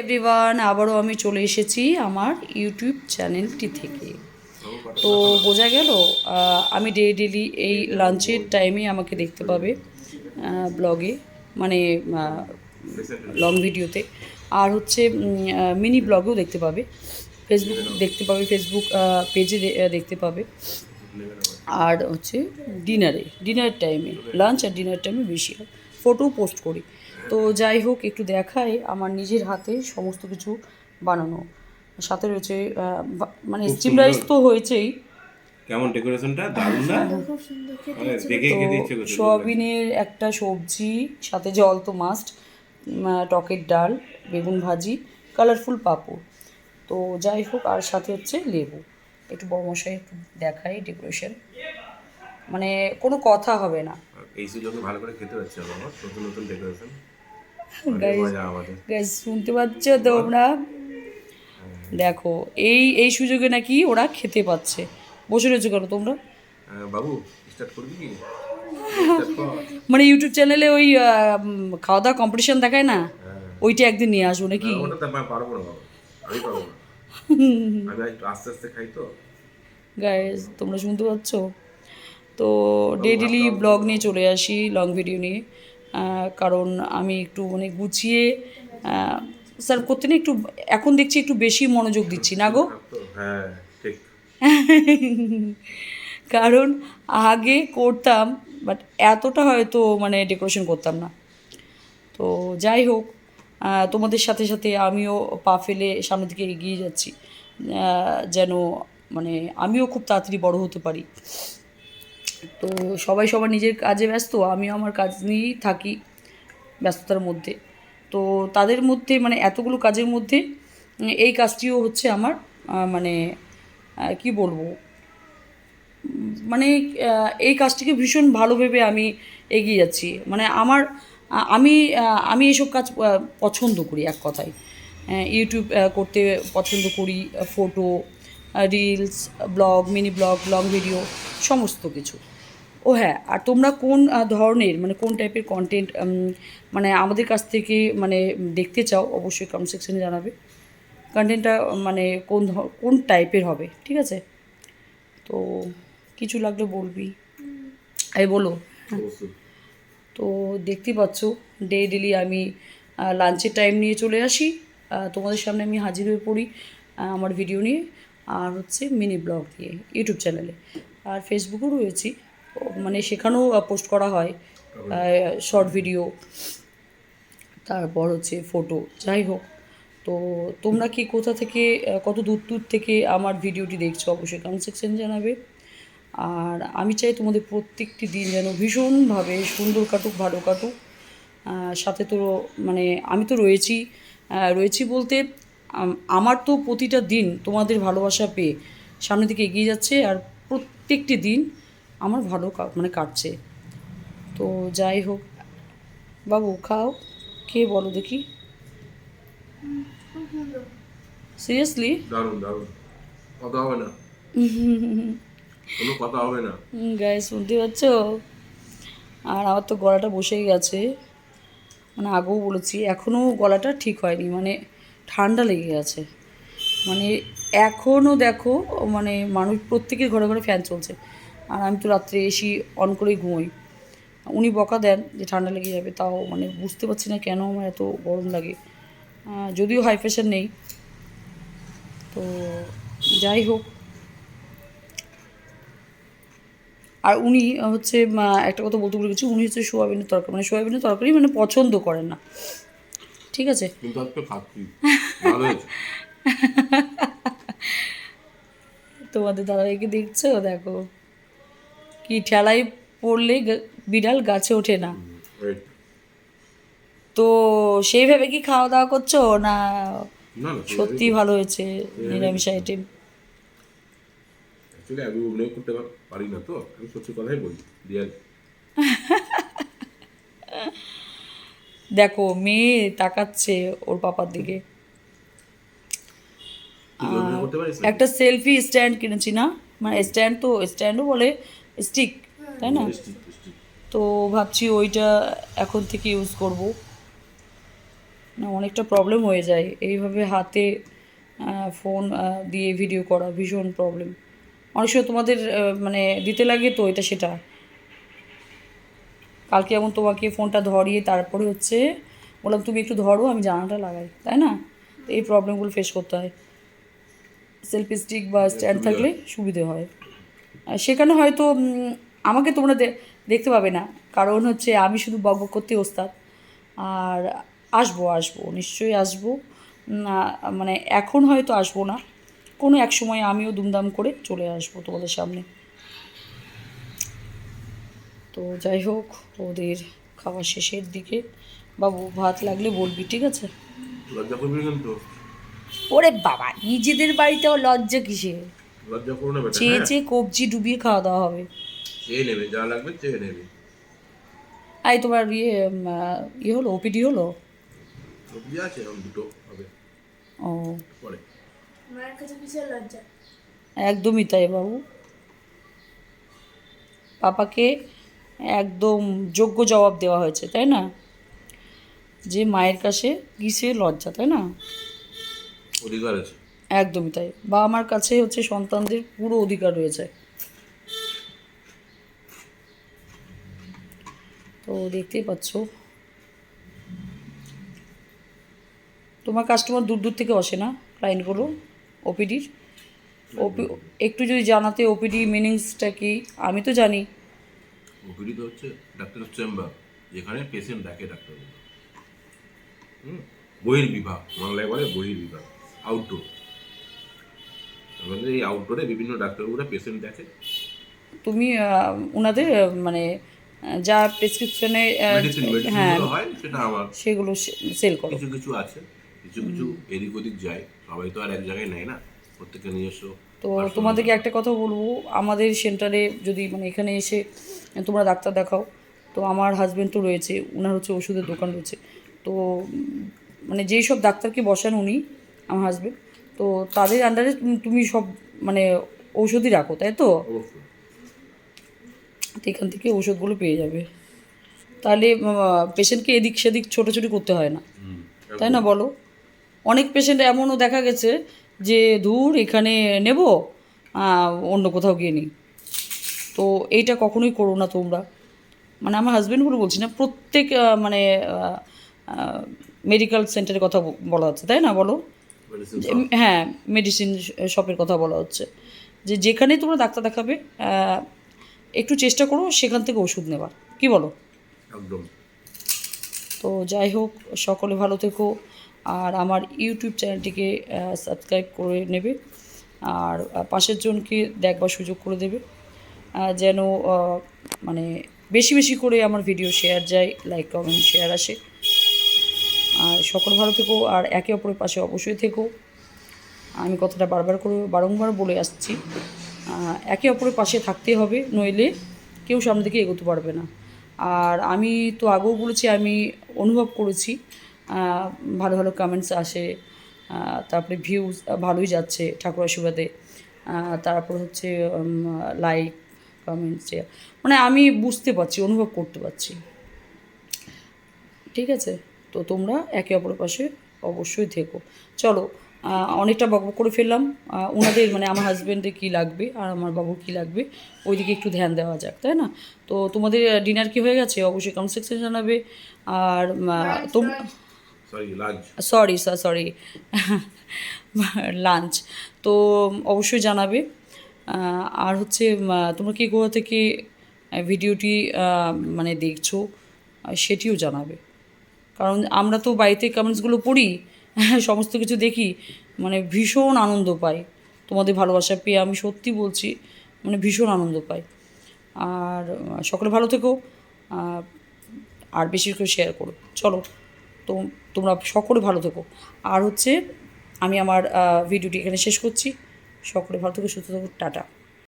Everyone আবারও আমি চলে এসেছি আমার ইউটিউব চ্যানেলটি থেকে। তো বোঝা গেল আমি ডে ডেলি এই লাঞ্চের টাইমে আমাকে দেখতে পাবে ব্লগে মানে লং ভিডিওতে আর হচ্ছে মিনি ব্লগেও দেখতে পাবে। ফেসবুক দেখতে পাবে ফেসবুক পেজে দেখতে পাবে। আর হচ্ছে ডিনারে ডিনার টাইমে লাঞ্চ আর ডিনার টাইমে বেশি হয়। ফটো পোস্ট করি। তো যাই হোক একটু দেখায় আমার নিজের হাতে সমস্ত কিছু বানানো। সাথে রয়েছে মানে স্টিম রাইস তো হয়েছেই। কেমন ডেকোরেশনটা? দারুণ না? দেখে খেতে ইচ্ছে তো করছে সোয়াবিনের একটা সবজি সাথে জল তো মাস্ট টকের ডাল বেগুন ভাজি কালারফুল পাঁপড়। তো যাই হোক আর সাথে হচ্ছে লেবু। একটু বমশাই একটু দেখাই ডেকোরেশন মানে কোনো কথা হবে না। এই সুযোগে ভালো করে খেতে হচ্ছে বাবা। নতুন নতুন ডেকোরেশন Guys, মজা আমাদের। Guys, শুনতে পাচ্ছ তোমরা? দেখো এই এই সুযোগে নাকি ওরা খেতে পাচ্ছে। বসে রয়েছে কেন তোমরা? বাবু স্টার্ট করবি কি? মানে ইউটিউব চ্যানেলে ওই খাওয়া দাওয়া কম্পিটিশন দেখায় না? ওইটা একদিন নিয়ে আসব নাকি? পারব না আস্তে আস্তে খাই তো। গাইজ তোমরা শুনতে পাচ্ছ? তো ডেইলি ব্লগ নিয়ে চলে আসি লং ভিডিও নিয়ে। কারণ আমি একটু মানে গুছিয়ে স্যার করতে না একটু এখন দেখছি একটু বেশি মনোযোগ দিচ্ছি না গো? হ্যাঁ কারণ আগে করতাম বাট এতটা হয়তো মানে ডেকোরেশন করতাম না। তো যাই হোক তোমাদের সাথে সাথে আমিও পা ফেলে সামনের দিকে এগিয়ে যাচ্ছি যেন মানে আমিও খুব তাড়াতাড়ি বড় হতে পারি। তো সবাই সবার নিজের কাজে ব্যস্ত, আমিও আমার কাজ নিয়েই থাকি ব্যস্ততার মধ্যে। তো তাদের মধ্যে মানে এতগুলো কাজের মধ্যে এই কাজটিও হচ্ছে আমার মানে কি বলব? মানে এই কাজটিকে ভীষণ ভালো ভেবে আমি এগিয়ে যাচ্ছি। মানে আমার আমি আমি এসব কাজ পছন্দ করি এক কথায়। ইউটিউব করতে পছন্দ করি photo reels, vlog, mini vlog long video. সমস্ত কিছু। ও হ্যাঁ আর তোমরা কোন ধরনের মানে কোন টাইপের কন্টেন্ট মানে আমাদের কাছ থেকে মানে দেখতে চাও অবশ্যই কমেন্ট সেকশনে জানাবে। কন্টেন্টটা মানে কোন কোন টাইপের হবে ঠিক আছে? তো কিছু লাগলে বলবি। এই বলো। তো দেখতে পাচ্ছ ডে ডেলি আমি লাঞ্চের টাইম নিয়ে চলে আসি। তোমাদের সামনে আমি হাজির হয়ে পড়ি আমার ভিডিও নিয়ে আর হচ্ছে মিনি ব্লগ দিয়ে ইউটিউব চ্যানেলে আর ফেসবুকেও রয়েছি। মানে সেখানেও পোস্ট করা হয় শর্ট ভিডিও তারপর হচ্ছে ফটো যাই হোক, তো তোমরা কি কোথা থেকে কত দূর দূর থেকে আমার ভিডিওটি দেখছ অবশ্যই কমেন্ট সেকশন জানাবে। আর আমি চাই তোমাদের প্রত্যেকটি দিন যেন ভীষণভাবে সুন্দর কাটুক, ভালো কাটুক। সাথে তো মানে আমি তো রয়েছি রয়েছি বলতে আমার তো প্রতিটা দিন তোমাদের ভালোবাসা পেয়ে সামনে দিকে এগিয়ে যাচ্ছে। আর প্রত্যেকটি দিন আমার ভালো মানে কাটছে। তো যাই হোক বাবু খাও কে বলো দেখি। সিরিয়াসলি দারুণ দারুণ। কথা হবে না। কোনো কথা হবে না। গায়ে শুনতে পাচ্ছ? আর আমার তো গলাটা বসেই গেছে। মানে আগেও বলেছি এখনও গলাটা ঠিক হয়নি মানে ঠান্ডা লেগে গেছে। মানে এখনও দেখো মানে মানুষ প্রত্যেকের ঘরে ঘরে ফ্যান চলছে। আর আমি তো রাত্রে এসি অন করেই ঘুমোই। উনি বকা দেন যে ঠান্ডা লেগে যাবে তাও মানে বুঝতে পারছি না কেন আমার এত গরম লাগে। যদিও হাই প্রেশার নেই। তো যাই হোক। আর উনি হচ্ছে একটা কথা বলতে ভুলে গেছি উনি হচ্ছে সোয়াবিনের তরকারি মানে সোয়াবিনের তরকারি মানে পছন্দ করেন না। ঠিক আছে? তোমাদের দাদাভাইকে দেখছ? দেখো কি ঠেলায় পড়লে বিড়াল গাছে ওঠে না। তো সেইভাবে কি খাওয়া দাওয়া করছ না সত্যি ভালো হয়েছে নিরামিষ আইটেম। আমি অভিনয় করতে পারি না তো। আমি সত্যি কথাই বলি রিয়াল দেখো মেয়ে তাকাচ্ছে ওর পাপার দিকে তুই অভিনয় করতে পারিস না? একটা সেলফি স্ট্যান্ড কিনেছি না? মানে স্ট্যান্ড তো স্ট্যান্ডও বলে স্টিক তাই না। তো ভাবছি ওইটা এখন থেকে ইউজ করব। না অনেকটা প্রবলেম হয়ে যায়। এইভাবে হাতে ফোন দিয়ে ভিডিও করা ভীষণ প্রবলেম অনেক সময় তোমাদের মানে দিতে লাগে তো এটা সেটা। কালকে এমন তোমাকে ফোনটা ধরিয়ে তারপরে হচ্ছে বললাম তুমি একটু ধরো আমি জানাটা লাগাই। তাই না? এই প্রবলেমগুলো ফেস করতে হয়। সেলফি স্টিক বা স্ট্যান্ড থাকলে সুবিধে হয়। আর সেখানে হয়তো আমাকে তোমরা দেখতে পাবে না। কারণ হচ্ছে আমি শুধু বক বক করতে ওস্তাদ। আর আসব আসব নিশ্চয়ই আসব। না মানে এখন হয়তো আসব না। কোনো এক সময় আমিও দুমদাম করে চলে আসব তোমাদের সামনে। তো যাই হোক ওদের খাওয়া শেষের দিকে। বাবু ভাত লাগলে বলবি ঠিক আছে? লজ্জা করবি কিন্তু? ওরে বাবা নিজেদের বাড়িতেও লজ্জা কিসে লজ্জা করো না বেটা চেয়ে হ্যাঁ? চেয়ে কবজি ডুবিয়ে খাওয়া দাওয়া হবে। চেয়ে নেবে যা লাগবে চেয়ে নেবে। আই তোমার ইয়ে ইয়ে হলো ওপিডি হলো? সবজি আছে এখন দুটো হবে। ও। পরে। মায়ের কাছে কিসের লজ্জা? একদমই তাই বাবু। পাপাকে একদম যোগ্য জবাব দেওয়া হয়েছে তাই না? যে মায়ের কাছে কিসে লজ্জা তাই না? অধিকার আছে। একদমই তাই। বাবা মার কাছে হচ্ছে সন্তানদের পুরো অধিকার রয়েছে। তো দেখতেই পাচ্ছ। তোমার কাস্টমার দূর দূর থেকে আসে না? ক্লায়েন্টগুলো ওপিডির ওপি একটু যদি জানাতে ওপিডি মিনিংসটা কি? আমি তো জানি। ওপিডি তো হচ্ছে ডাক্তারের চেম্বার যেখানে পেশেন্ট দেখে ডাক্তার হুম? বহির্বিভাগ। বাংলায় বলে বহির্বিভাগ। আউটডোর আমাদের এই আউটডোরে বিভিন্ন ডাক্তারবাবুরা পেশেন্ট দেখে। তুমি ওনাদের মানে যা প্রেসক্রিপশনে হ্যাঁ হয় সেটা আমার সেগুলো সেল করো। কিছু কিছু আছে কিছু কিছু এদিক ওদিক যায়। সবাই তো আর এক জায়গায় নেয় না প্রত্যেকের নিজস্ব তো তোমাদেরকে একটা কথা বলব আমাদের সেন্টারে যদি মানে এখানে এসে তোমরা ডাক্তার দেখাও তো আমার হাজব্যান্ড তো রয়েছে ওনার হচ্ছে ওষুধের দোকান রয়েছে। তো মানে যেই সব ডাক্তারকে বসান উনি আমার হাজব্যান্ড তো তাদের আন্ডারে তুমি সব মানে ঔষধই রাখো তাই তো? তো এখান থেকে ওষুধগুলো পেয়ে যাবে। তাহলে পেশেন্টকে এদিক সেদিক ছোটাছুটি করতে হয় না। তাই না বলো? অনেক পেশেন্ট এমনও দেখা গেছে যে দূর এখানে নেব অন্য কোথাও গিয়ে নিই। তো এইটা কখনোই করো না তোমরা। মানে আমার হাজব্যান্ডগুলো বলছি না প্রত্যেক মানে মেডিকেল সেন্টারের কথা বলা হচ্ছে তাই না বলো? হ্যাঁ মেডিসিন শপের কথা বলা হচ্ছে। যে যেখানে তোমরা ডাক্তার দেখাবে একটু চেষ্টা করো সেখান থেকে ওষুধ নেবার। কি বলো? একদম। তো যাই হোক সকলে ভালো থেকো। আর আমার ইউটিউব চ্যানেলটিকে সাবস্ক্রাইব করে নেবে। আর পাশের জনকে দেখবার সুযোগ করে দেবে। যেন মানে বেশি বেশি করে আমার ভিডিও শেয়ার যায় লাইক কমেন্ট শেয়ার আসে। আর সকল ভালো থেকো, আর একে অপরের পাশে অবশ্যই থেকো। আমি কথাটা বারবার করে, বারংবার বলে আসছি একে অপরের পাশে থাকতে হবে, নইলে কেউ সামনে দিকে এগোতে পারবে না। আর আমি তো আগেও বলেছি, আমি অনুভব করেছি ভালো ভালো কমেন্টস আসে তারপরে ভিউজ ভালোই যাচ্ছে ঠাকুর আশীর্বাদে তারপর হচ্ছে লাইক কমেন্টস মানে আমি বুঝতে পারছি, অনুভব করতে পারছি। ঠিক আছে? তো তোমরা একে অপরের পাশে অবশ্যই থেকো। চলো অনেকটা বকবক করে ফেললাম। ওনাদের মানে আমার হাজব্যান্ডের কী লাগবে আর আমার বাবুর কী লাগবে ওইদিকে একটু ধ্যান দেওয়া যাক তাই না? তো তোমাদের ডিনার কি হয়ে গেছে? অবশ্যই কমেন্ট সেকশনে জানাবে। আর তোম সরি স্যার সরি লাঞ্চ তো অবশ্যই জানাবে। আর হচ্ছে তোমরা কি কোথা থেকে ভিডিওটি মানে দেখছ সেটিও জানাবে। কারণ আমরা তো বাড়িতে কমেন্টসগুলো পড়ি, সমস্ত কিছু দেখি মানে ভীষণ আনন্দ পাই। তোমাদের ভালোবাসা পেয়ে আমি সত্যি বলছি মানে ভীষণ আনন্দ পাই। আর, সকলে ভালো থেকো, আর বেশি করে শেয়ার করো। চলো, তো তোমরা সকলে ভালো থেকো। আর হচ্ছে, আমি আমার ভিডিওটি এখানে শেষ করছি। সকলে ভালো থেকো, সুস্থ থাকো, টাটা।